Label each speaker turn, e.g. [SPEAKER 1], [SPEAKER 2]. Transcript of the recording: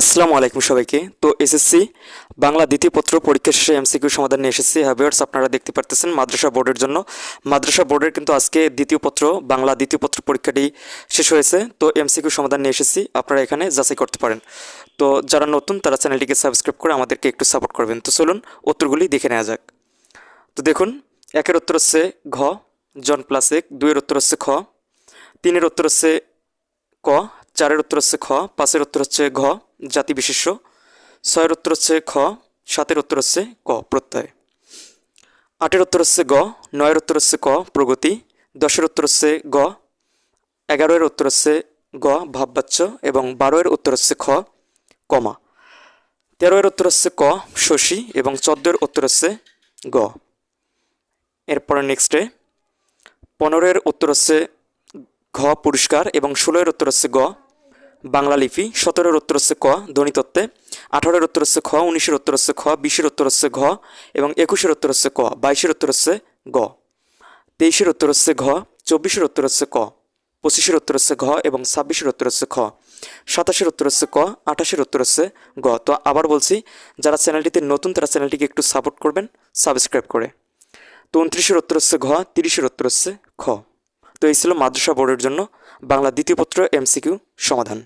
[SPEAKER 1] আসসালামু আলাইকুম সবাইকে। তো এসএসসি বাংলা দ্বিতীয় পত্র পরীক্ষা শেষে এমসিকিউ সমাধান নিয়ে এসেছি। হ্যাভিয়ার্স আপনারা দেখতে পারতেছেন মাদ্রাসা বোর্ডের জন্য। মাদ্রাসা বোর্ডের কিন্তু আজকে দ্বিতীয় পত্র, বাংলা দ্বিতীয় পত্র পরীক্ষাটি শেষ হয়েছে। তো এমসিকিউ সমাধান নিয়ে এসেছি। আপনারা এখানে যাচাই করতে পারেন। তো যারা নতুন, তারা চ্যানেলটিকে সাবস্ক্রাইব করে আমাদেরকে একটু সাপোর্ট করবেন। তো চলুন উত্তরগুলি দেখে নেওয়া যাক। তো দেখুন, একের উত্তর হচ্ছে ঘ, জন প্লাস এক। দুইয়ের উত্তর হচ্ছে খ। তিনের উত্তর হচ্ছে ক। চারের উত্তর হচ্ছে খ। পাঁচের উত্তর হচ্ছে ঘ। জাতি বিশেষ্য ছয়ের উত্তর হচ্ছে খ সাতের উত্তর হচ্ছে ক প্রত্যয় আটের উত্তর হচ্ছে গ নয়ের উত্তর হচ্ছে ক প্রগতি দশের উত্তর হচ্ছে গ এগারোয়ের উত্তর হচ্ছে গ ভাববাচ্য এবং বারোয়ের উত্তর হচ্ছে খ কমা তেরোয়ের উত্তর হচ্ছে ক শশী এবং চোদ্দোর উত্তর হচ্ছে গ এরপরে নেক্সটে পনেরোয়ের উত্তর হচ্ছে ঘ পুরস্কার এবং ষোলোয়ের উত্তর হচ্ছে গ বাংলা লিপি সতেরোর উত্তর হচ্ছে ক ধ্বনিতত্ত্বে আঠারোর উত্তর হচ্ছে খ উনিশের উত্তর হচ্ছে খ বিশের উত্তর হচ্ছে ঘ এবং একুশের উত্তর হচ্ছে ক বাইশের উত্তর হচ্ছে গ তেইশের উত্তর হচ্ছে ঘ চব্বিশের উত্তর হচ্ছে ক পঁচিশের উত্তর হচ্ছে ঘ এবং ছাব্বিশের উত্তর হচ্ছে খ সাতাশের উত্তর হচ্ছে ক আঠাশের উত্তর হচ্ছে গ তো আবার বলছি যারা চ্যানেলটিতে নতুন তারা চ্যানেলটিকে একটু সাপোর্ট করবেন সাবস্ক্রাইব করে তো উনত্রিশের উত্তর হচ্ছে ঘ তিরিশের উত্তর হচ্ছে খ তো এই ছিল মাদ্রাসা বোর্ডের জন্য বাংলা দ্বিতীয় পত্র এমসিকিউ সমাধান